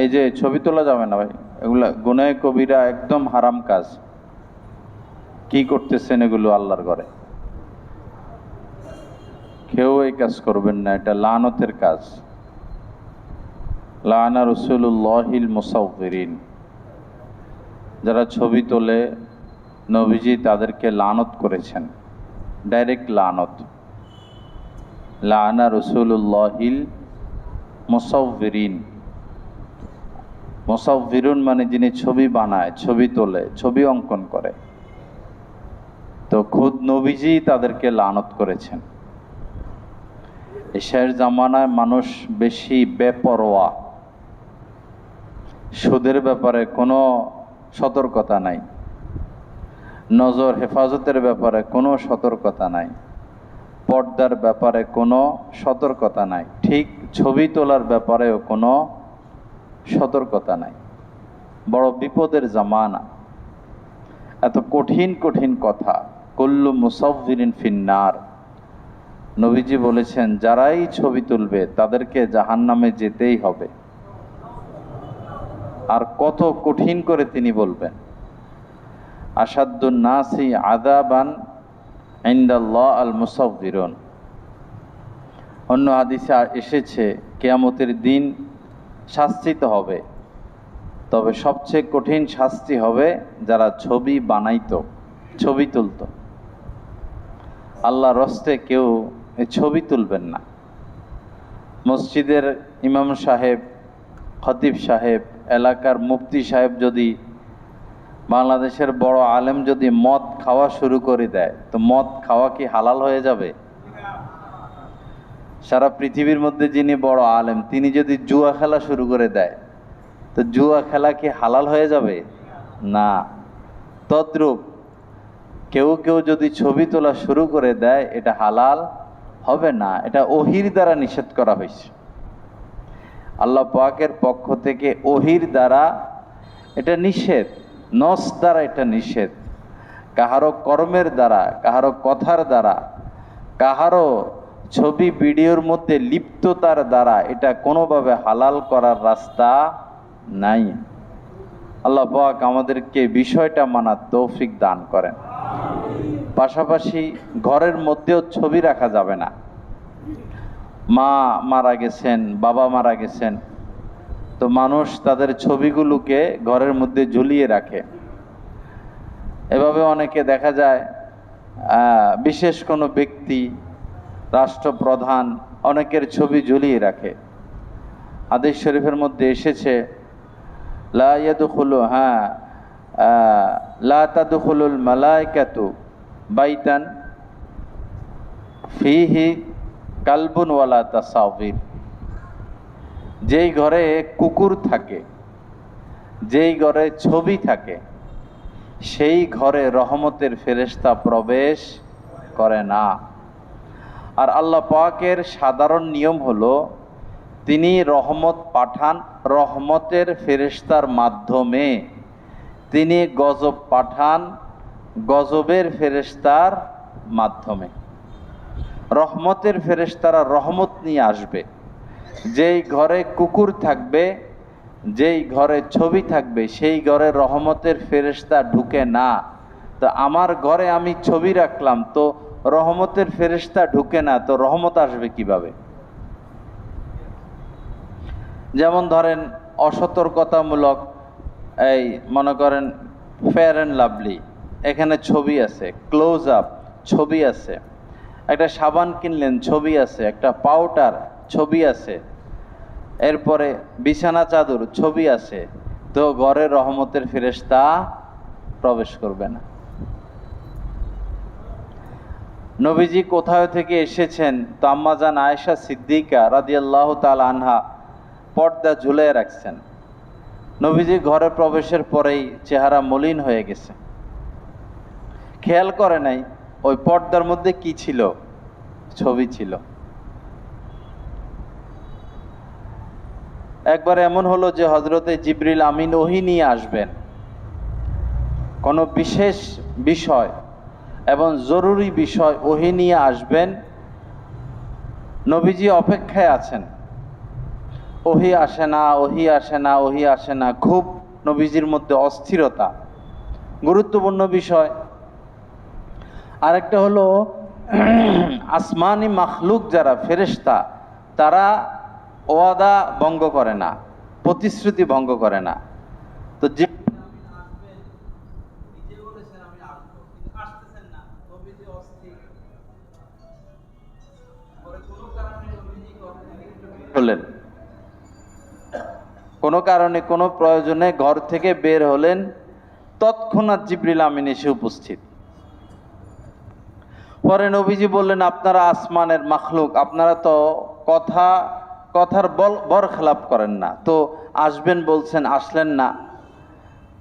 এই যে ছবি তোলা যাবে না ভাই? এগুলা গুনায় কবিরা একদম হারাম কাজ। কি করতেছেন এগুলো আল্লাহর ঘরে? কেউ এই কাজ করবেন না, এটা লানতের কাজ। লানা রসুল্লাহিল মুসাউরিন যারা ছবি তোলে, নবীজি তাদেরকে লানত করেছেন। ডাইরেক্ট লানত। লানা রসুল্লাহিল মুসাউরিন মুসাউরিন মানে যিনি ছবি বানায়, ছবি তোলে, ছবি অঙ্কন করে। তো খুদ নবীজি তাদেরকে লানত করেছেন। শেষ জামানায় মানুষ বেশি বেপরোয়া। সুদের ব্যাপারে কোনো সতর্কতা নাই। নজর হেফাজতের ব্যাপারে কোনো সতর্কতা নাই। পর্দার ব্যাপারে কোনো সতর্কতা নাই। ঠিক ছবি তোলার ব্যাপারেও কোনো সতর্কতা নাই। বড় বিপদের জামানা। এত কঠিন কঠিন কথা। কল্লু মুসাফিরিন ফিন্নার। নবীজি বলেছেন, যারাই ছবি তুলবে, তাদেরকে জাহান নামে যেতেই হবে। আর কত কঠিন করে তিনি বলবেন আসাদুন নাসি আদাবান ইন্দাল্লাহ আল মুসাফিরন অন্য হাদিসে এসেছে, কেয়ামতের দিন শাস্তিত হবে। তবে সবচেয়ে কঠিন শাস্তি হবে যারা ছবি বানাইতো, ছবি তুলতো। আল্লাহ রস্তে কেউ ছবি তুলবেন না। মসজিদের ইমাম সাহেব, খতিব সাহেব, এলাকার মুফতি সাহেব যদি, বাংলাদেশের বড় আলেম যদি মদ খাওয়া শুরু করে দেয়, তো মদ খাওয়া কি হালাল হয়ে যাবে? সারা পৃথিবীর মধ্যে যিনি বড় আলেম, তিনি যদি জুয়া খেলা শুরু করে দেয়, তো জুয়া খেলা কি হালাল হয়ে যাবে? না। তদ্রূপ কেউ কেউ যদি ছবি তোলা শুরু করে দেয়, এটা হালাল হবে না, এটা ওহির দ্বারা নিষেধ করা হয়েছে। আল্লাহ পাকের পক্ষ থেকে ওহির দ্বারা এটা নিষেধ, নস দ্বারা এটা নিষেধ। কাহারো কর্মের দ্বারা, কাহারো কথার দ্বারা, কাহারো ছবি ভিডিওর মধ্যে লিপ্ততার দ্বারা এটা কোনোভাবে হালাল করার রাস্তা নাই। আল্লাহ পাক আমাদেরকে বিষয়টা মানার তৌফিক দান করেন। পাশাপাশি ঘরের মধ্যেও ছবি রাখা যাবে না। মা মারা গেছেন, বাবা মারা গেছেন, তো মানুষ তাদের ছবিগুলোকে ঘরের মধ্যে ঝুলিয়ে রাখে। এভাবে অনেকে দেখা যায় বিশেষ কোনো ব্যক্তি রাষ্ট্রপ্রধান অনেকের ছবি ঝুলিয়ে রাখে। আদেশ শরীফের মধ্যে এসেছে লা ইয়াদখুলু হ্যাঁ আহ, লা তাদখুলুল মালাইকাতু বাইতান ফিহি কালবুন ওয়ালা তাসাবির যেই ঘরে কুকুর থাকে যেই ঘরে ছবি থাকে সেই ঘরে রহমতের ফেরেশতা প্রবেশ করে না। আর আল্লাহ পাকের সাধারণ নিয়ম হলো, তিনি রহমত পাঠান রহমতের ফেরেশতার মাধ্যমে। তিনি গজব পাঠান গজবের ফেরেশতার মাধ্যমে। রহমতের ফেরেশতারা রহমত নিয়ে আসবে। যেই ঘরে কুকুর থাকবে, যেই ঘরে ছবি থাকবে, সেই ঘরে রহমতের ফেরেশতা ঢুকে না। তো আমার ঘরে আমি ছবি রাখলাম, তো রহমতের ফেরেশতা ঢুকে না, তো রহমত আসবে কীভাবে? যেমন ধরেন, অসতর্কতামূলক, এই মনে করেন ফেয়ার অ্যান্ড লাভলি এখানে ছবি আছে ক্লোজ আপ ছবি আছে, একটা সাবান কিনলেন, ছবি আছে, একটা পাউডার ছবি আছে, এরপরে বিছানা চাদর, ছবি আছে, তো ঘরে রহমতের ফেরেশতা প্রবেশ করবে না। নবীজি কোথাও থেকে এসেছেন? তো আম্মাজান আয়েশা সিদ্দিকা রাদিয়াল্লাহ তাল আনহা পর্দা ঝুলিয়ে রাখছেন। নবীজি ঘরে প্রবেশের পরেই চেহারা মলিন হয়ে গেছে। খেয়াল করে নাই, ওই পর্দার মধ্যে কি ছিল? ছবি ছিল। একবার এমন হলো যে হজরতে জিবরিল আমিন ওহি নিয়ে আসবেন। কোনো বিশেষ বিষয় এবং জরুরি বিষয় ওহি নিয়ে আসবেন। নবীজি অপেক্ষায় আছেন। ওহি আসে না, ওহি আসে না, ওহি আসে না। খুব নবীজির মধ্যে অস্থিরতা। গুরুত্বপূর্ণ বিষয়। আরেকটা হলো, আসমানি মাখলুক যারা, ফেরেশতা, তারা ওয়াদা ভঙ্গ করে না, প্রতিশ্রুতি ভঙ্গ করে না। হলেন কোনো কারণে, কোনো প্রয়োজনে ঘর থেকে বের হলেন। তৎক্ষণাৎ জিবরিল আমিন এসে উপস্থিত। পরে নবীজি বললেন, আপনারা আসমানের মাখলুক, আপনারা তো কথা, কথার বল, বর খেলাপ করেন না। তো আসবেন বলছেন, আসলেন না।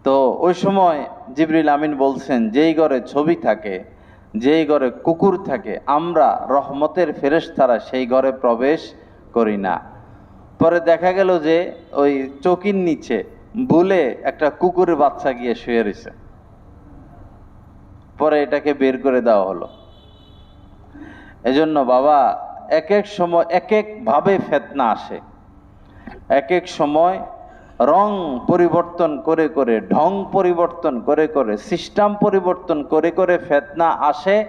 তো ওই সময় জিবরিল আমিন বলছেন, যেই ঘরে ছবি থাকে, যেই ঘরে কুকুর থাকে, আমরা রহমতের ফেরেশতারা সেই ঘরে প্রবেশ করি না। পরে দেখা গেল যে ওই চকির নিচে ভুলে একটা কুকুরের বাচ্চা গিয়ে শুয়ে রয়েছে। পরে এটাকে বের করে দেওয়া হলো। এজন্য বাবা এক এক সময় এক এক ভাবে ফেতনা আসে। এক এক সময় রং পরিবর্তন করে করে, ঢং পরিবর্তন করে করে, সিস্টেম পরিবর্তন করে করে ফেতনা আসে।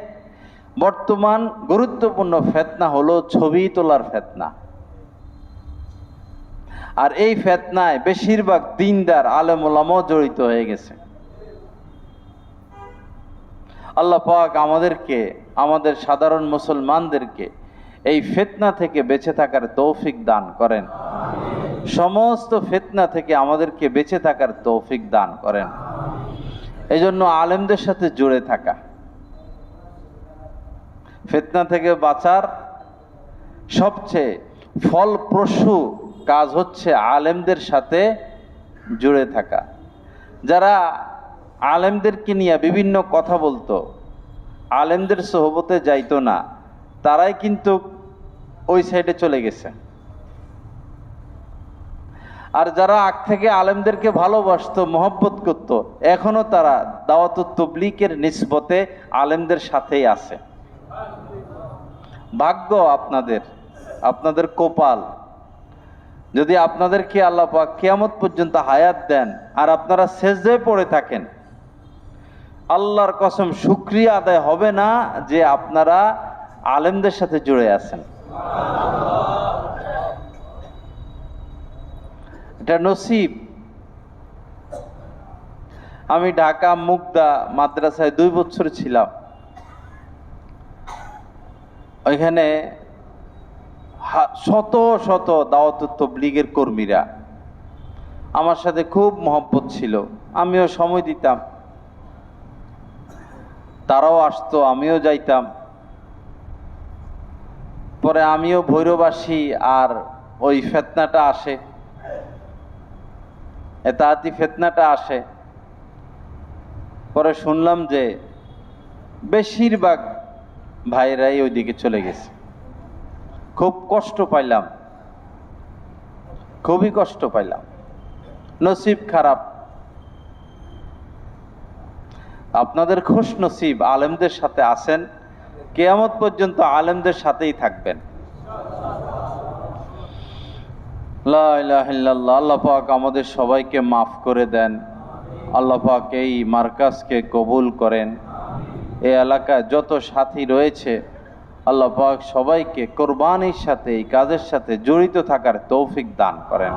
বর্তমান গুরুত্বপূর্ণ ফেতনা হলো ছবি তোলার ফেতনা। আর এই ফেতনায় বেশিরভাগ দিনদার আলেমুলামাও জড়িত হয়ে গেছে। আল্লাহ পাক আমাদেরকে, আমাদের সাধারণ মুসলমানদেরকে এই ফেতনা থেকে বেঁচে থাকার তৌফিক দান করেন। সমস্ত ফেতনা থেকে আমাদেরকে বেঁচে থাকার তৌফিক দান করেন। এই জন্য আলেমদের সাথে জুড়ে থাকা। ফেতনা থেকে বাঁচার সবচেয়ে ফলপ্রসূ কাজ হচ্ছে আলেমদের সাথে জুড়ে থাকা। যারা আলেমদেরকে নিয়ে বিভিন্ন কথা বলতো, আলেমদের সহবতে যাইতো না, তারাই কিন্তু ওই সাইডে চলে গেছে। আর যারা আগ থেকে আলেমদেরকে ভালোবাসতো, মহব্বত করত, এখনও তারা দাওয়াত তবলিকের নিসবতে আলেমদের সাথেই আছে। ভাগ্য আপনাদের আপনাদের কোপাল। যদি আপনাদেরকে আল্লাহ কিয়ামত পর্যন্ত হায়াত দেন আর আপনারা সেজদায় পড়ে থাকেন, আল্লাহর কসম শুক্রিয়া আদায় হবে না যে আপনারা আলেমদের সাথে জুড়ে আছেন। এটা নসিব। আমি ঢাকা মুগদা মাদ্রাসায় দুই বছর ছিলাম। ওইখানে শত শত দাওয়াত তবলিগের কর্মীরা। আমার সাথে খুব মহব্বত ছিল। আমিও সময় দিতাম। তারাও আসতো, আমিও যাইতাম। পরে আমিও ভৈরবাসী আর ওই ফেতনাটা আসে। এতাহাতি ফেতনাটা আসে। পরে শুনলাম যে বেশিরভাগ ভাইরাই ওইদিকে চলে গেছে। কষ্ট পাইলাম। খুবই কষ্ট পাইলাম। নসিব খারাপ। আপনাদের খুশ নসিব আলেমদের সাথে আছেন, কেয়ামত পর্যন্ত আলেমদের সাথেই থাকবেন। লা ইলাহা ইল্লাল্লাহ। আল্লাহ পাক আমাদের সবাইকে মাফ করে দেন। আল্লাহ পাক এই মার্কাজকে কবুল করেন। এই এলাকায় যত সাথী রয়েছে আল্লাহ পাক সবাইকে কোরবানির সাথে এই কাজের সাথে জড়িত থাকার তৌফিক দান করেন।